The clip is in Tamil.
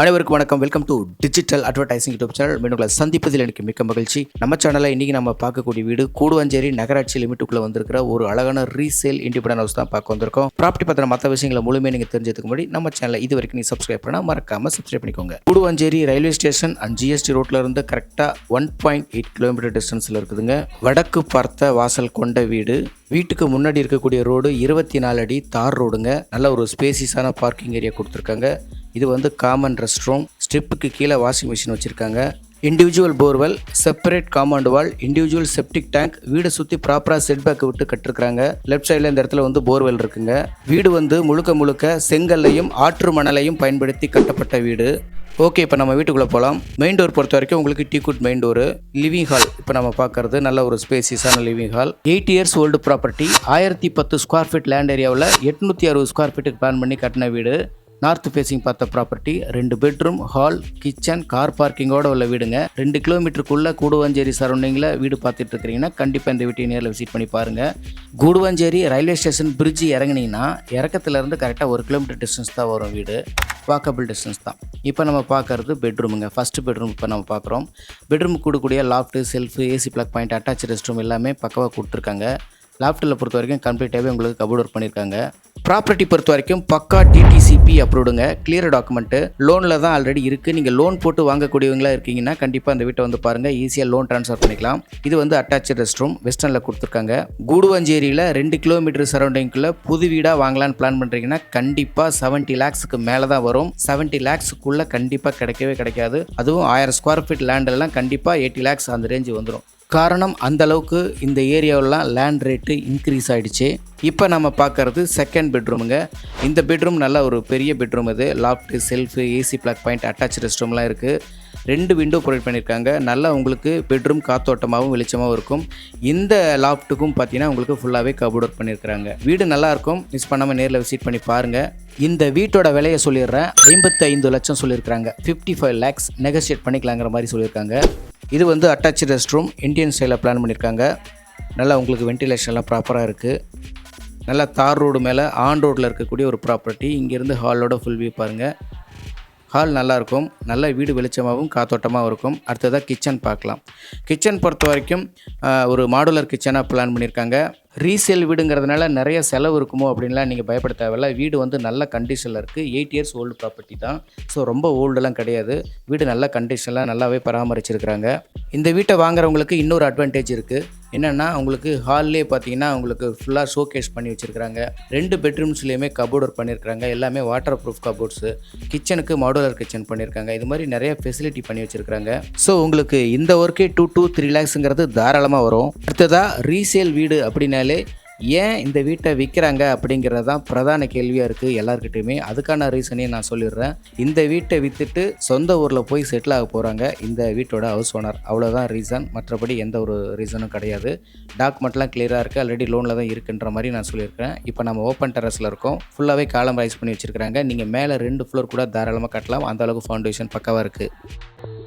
அனைவருக்கும் வணக்கம். Welcome to digital advertising YouTube channel மீனுங்களை சந்திப்பதில் எனக்கு மிக்க மகிழ்ச்சி. நம்ம சேனலில் இன்றைக்கி நம்ம பார்க்கக்கூடிய வீடு கூடுவஞ்சேரி நகராட்சி லிமிட்டுக்குள்ளே வந்திருக்கிற ஒரு அழகான ரீசேல் இண்டிபெண்டன் ஹவுஸ் தான் பார்க்க வந்திருக்கோம். ப்ராப்பர்ட்டி பற்றின மற்ற விஷயங்களை முழுமையாக நீங்கள் தெரிஞ்சதுக்கு முன்னாடி நம்ம சேனலை இது வரைக்கும் நீங்கள் சப்ஸ்கிரைப் பண்ணால் மறக்காமல் சப்ஸ்கிரைப் பண்ணிக்கோங்க. Guduvancheri railway station and GST ரோட்டில் இருந்து கரெக்டாக ஒன் பாயிண்ட் எயிட் கிலோமீட்டர் டிஸ்டன்ஸில் இருக்குதுங்க. வடக்கு பார்த்த வாசல் கொண்ட வீடு. வீட்டுக்கு முன்னாடி இருக்கக்கூடிய ரோடு இருபத்தி நாலு அடி தார் ரோடுங்க நல்ல ஒரு ஸ்பேசிஸான பார்க்கிங் ஏரியா கொடுத்துருக்காங்க. இது வந்து காமன் ரெஸ்ட் ரூம் ஸ்ட்ரிப்புக்கு கீழே வாஷிங் மிஷின் வச்சுருக்காங்க. Individual borewell separate compound wall individual septic tank வீடை சுற்றி ப்ராப்பராக செட்பேக் விட்டு கட்டிருக்காங்க லெஃப்ட் சைடில் இந்த இடத்துல வந்து போர்வெல் இருக்குங்க. வீடு வந்து முழுக்க முழுக்க செங்கல்லையும் ஆற்று மணலையும் பயன்படுத்தி கட்டப்பட்ட வீடு. ஓகே இப்போ நம்ம வீட்டுக்குள்ளே போகலாம் மெயின் டோர் பொறுத்த வரைக்கும் உங்களுக்கு டீ குட் மெயின் டோரு லிவிங் ஹால் இப்போ நம்ம பார்க்கறது நல்ல ஒரு ஸ்பேசிஸான living hall eight years old property ஆயிரத்தி பத்து ஸ்கொயர் ஃபீட் லேண்ட் ஏரியாவில் எட்நூற்றி அறுபது ஸ்கொயர் ஃபீட்டுக்கு பிளான் பண்ணி கட்டின வீடு. நார்த் ஃபேஸிங் பார்த்த ப்ராப்பர்ட்டி ரெண்டு பெட்ரூம் ஹால் கிச்சன் கார் பார்க்கிங்கோட உள்ள வீடுங்க. ரெண்டு கிலோமீட்டருக்குள்ள கூடுவாஞ்சேரி சரௌண்டிங்கில் வீடு பார்த்துட்டு இருக்கிறீங்கன்னா கண்டிப்பாக இந்த வீட்டை நேரில் விசிட் பண்ணி பாருங்கள் கூடுவாஞ்சேரி ரயில்வே ஸ்டேஷன் பிரிட்ஜ் இறங்குனீங்கன்னா இறக்கத்துலேருந்து கரெக்டாக ஒரு கிலோமீட்டர் டிஸ்டன்ஸ் தான் வரும் வீடு. வாக்கபிள் டிஸ்டன்ஸ் தான். இப்போ நம்ம பார்க்கறது பெட்ரூமுங்க ஃபஸ்ட்டு பெட்ரூம் இப்போ நம்ம பார்க்குறோம். பெட்ரூம் கூடக்கூடிய loft shelf AC plug point attach rest room எல்லாமே பக்கவாக கொடுத்துருக்காங்க. லாஃப்ட்டில் பொறுத்த வரைக்கும் கம்ப்ளீட்டாகவே உங்களுக்கு கபோர்ட் ஒர்க் பண்ணியிருக்காங்க ப்ராப்பர்ட்டி பொறுத்த வரைக்கும் பக்கா டிடி டிடிசிபி அப்ரூவ்டுங்க கிளியர் டாக்குமெண்ட்டு லோனில் தான் ஆல்ரெடி இருக்குது நீங்கள் லோன் போட்டு வாங்கக்கூடியவங்களா இருக்கீங்கன்னா கண்டிப்பாக அந்த வீட்டை வந்து பாருங்கள் ஈஸியாக லோன் ட்ரான்ஸ்ஃபர் பண்ணிக்கலாம். இது வந்து அட்டாச்சு ரெஸ்ட் ரூம் வெஸ்டர்னில் கொடுத்துருக்காங்க. கூடுவஞ்சேரியில் ரெண்டு கிலோமீட்டர் சரௌண்டிங்குள்ளே புது வீடாக வாங்கலான்னு பிளான் பண்ணுறீங்கன்னா கண்டிப்பாக செவன்ட்டி லேக்ஸுக்கு மேலே தான் வரும். செவன்ட்டி லேக்ஸுக்குள்ளே கண்டிப்பாக கிடைக்கவே கிடைக்காது. அதுவும் ஆயிரம் ஸ்கொயர் ஃபீட் லேண்டெல்லாம் கண்டிப்பாக எயிட்டி லேக்ஸ் அந்த ரேஞ்சு வந்துடும் காரணம் அந்த அளவுக்கு இந்த ஏரியாவிலலாம் லேண்ட் ரேட்டு இன்க்ரீஸ் ஆகிடுச்சு இப்போ நம்ம பார்க்கறது செகண்ட் பெட்ரூமுங்க இந்த பெட்ரூம் நல்ல ஒரு பெரிய பெட்ரூம் இது loft shelf AC plug point attach rest ரூம்லாம் இருக்குது ரெண்டு விண்டோ ப்ரொவைட் பண்ணியிருக்காங்க. நல்லா உங்களுக்கு பெட்ரூம் காத்தோட்டமாகவும் வெளிச்சமாகவும் இருக்கும். இந்த லாஃப்ட்டுக்கும் பார்த்தீங்கன்னா உங்களுக்கு ஃபுல்லாகவே கபோர்ட் ஒர்க் பண்ணியிருக்காங்க வீடு நல்லாயிருக்கும் மிஸ் பண்ணாமல் நேரில் விசிட் பண்ணி பாருங்கள் இந்த வீட்டோட விலையை சொல்லிடுறேன். ஐம்பத்தி ஐந்து லட்சம் சொல்லியிருக்காங்க ஃபிஃப்டி ஃபைவ் லேக்ஸ் நெகோசியேட் பண்ணிக்கலாங்கிற மாதிரி சொல்லியிருக்காங்க. இது வந்து அட்டாச் ரெஸ்ட் ரூம் இந்தியன் ஸ்டைலில் பிளான் பண்ணியிருக்காங்க. நல்லா உங்களுக்கு வென்டிலேஷன்லாம் ப்ராப்பராக இருக்குது நல்லா தார் ரோடு மேலே ஆன் ரோட்டில் இருக்கக்கூடிய ஒரு ப்ராப்பர்ட்டி இங்கேருந்து ஹாலோட ஃபுல் வியூ பாருங்கள் ஹால் நல்லாயிருக்கும் நல்ல வீடு வெளிச்சமாகவும் காத்தோட்டமாகவும் இருக்கும். அடுத்ததாக கிச்சன் பார்க்கலாம். கிச்சன் பொறுத்த வரைக்கும் ஒரு மாடுலர் கிச்சனாக பிளான் பண்ணியிருக்காங்க ரீசேல் வீடுங்கிறதுனால நிறைய செலவு இருக்குமோ அப்படின்லாம் நீங்கள் பயப்பட தேவையில்ல. வீடு வந்து நல்ல கண்டிஷனில் இருக்குது எயிட் இயர்ஸ் ஓல்டு ப்ராப்பர்ட்டி தான். ஸோ ரொம்ப ஓல்டெல்லாம் கிடையாது. வீடு நல்ல கண்டிஷனில் நல்லாவே பராமரிச்சிருக்கிறாங்க. இந்த வீட்டை வாங்குறவங்களுக்கு இன்னொரு அட்வான்டேஜ் இருக்குது என்னென்னா உங்களுக்கு ஹால்லே பார்த்தீங்கன்னா உங்களுக்கு ஃபுல்லாக ஷோகேஸ் பண்ணி வச்சுருக்காங்க ரெண்டு பெட்ரூம்ஸ்லேயுமே கபோர்ட் ஒர்க் பண்ணியிருக்காங்க எல்லாமே வாட்டர் ப்ரூஃப் கபோர்ட்ஸு கிச்சனுக்கு மாடுலர் கிச்சன் பண்ணியிருக்காங்க இது மாதிரி நிறைய ஃபெசிலிட்டி பண்ணி வச்சுருக்காங்க ஸோ உங்களுக்கு இந்த ஒர்க்கே டூ டூ த்ரீ லேக்ஸுங்கிறது தாராளமாக வரும். அடுத்ததாக ரீசேல் வீடு அப்படின்னாலே ஏன் இந்த வீட்டை விற்கிறாங்க அப்படிங்கிறது தான் பிரதான கேள்வியாக இருக்குது எல்லாருக்கிட்டையுமே அதுக்கான ரீசனையும் நான் சொல்லிடுறேன். இந்த வீட்டை விற்றுட்டு சொந்த ஊரில் போய் செட்டில் ஆக போகிறாங்க இந்த வீட்டோட ஹவுஸ் ஓனர் அவ்வளோதான் ரீசன் மற்றபடி எந்த ஒரு ரீசனும் கிடையாது. டாக்குமெண்ட்லாம் கிளியராக இருக்குது ஆல்ரெடி லோனில் தான் இருக்குன்ற மாதிரி நான் சொல்லியிருக்கிறேன். இப்போ நம்ம ஓப்பன் டெரஸில் இருக்கோம். ஃபுல்லாகவே காலம் ரைஸ் பண்ணி வச்சுருக்காங்க நீங்கள் மேலே ரெண்டு ஃப்ளோர் கூட தாராளமாக கட்டலாம். அந்த அளவுக்கு ஃபவுண்டேஷன் பக்கவாக இருக்குது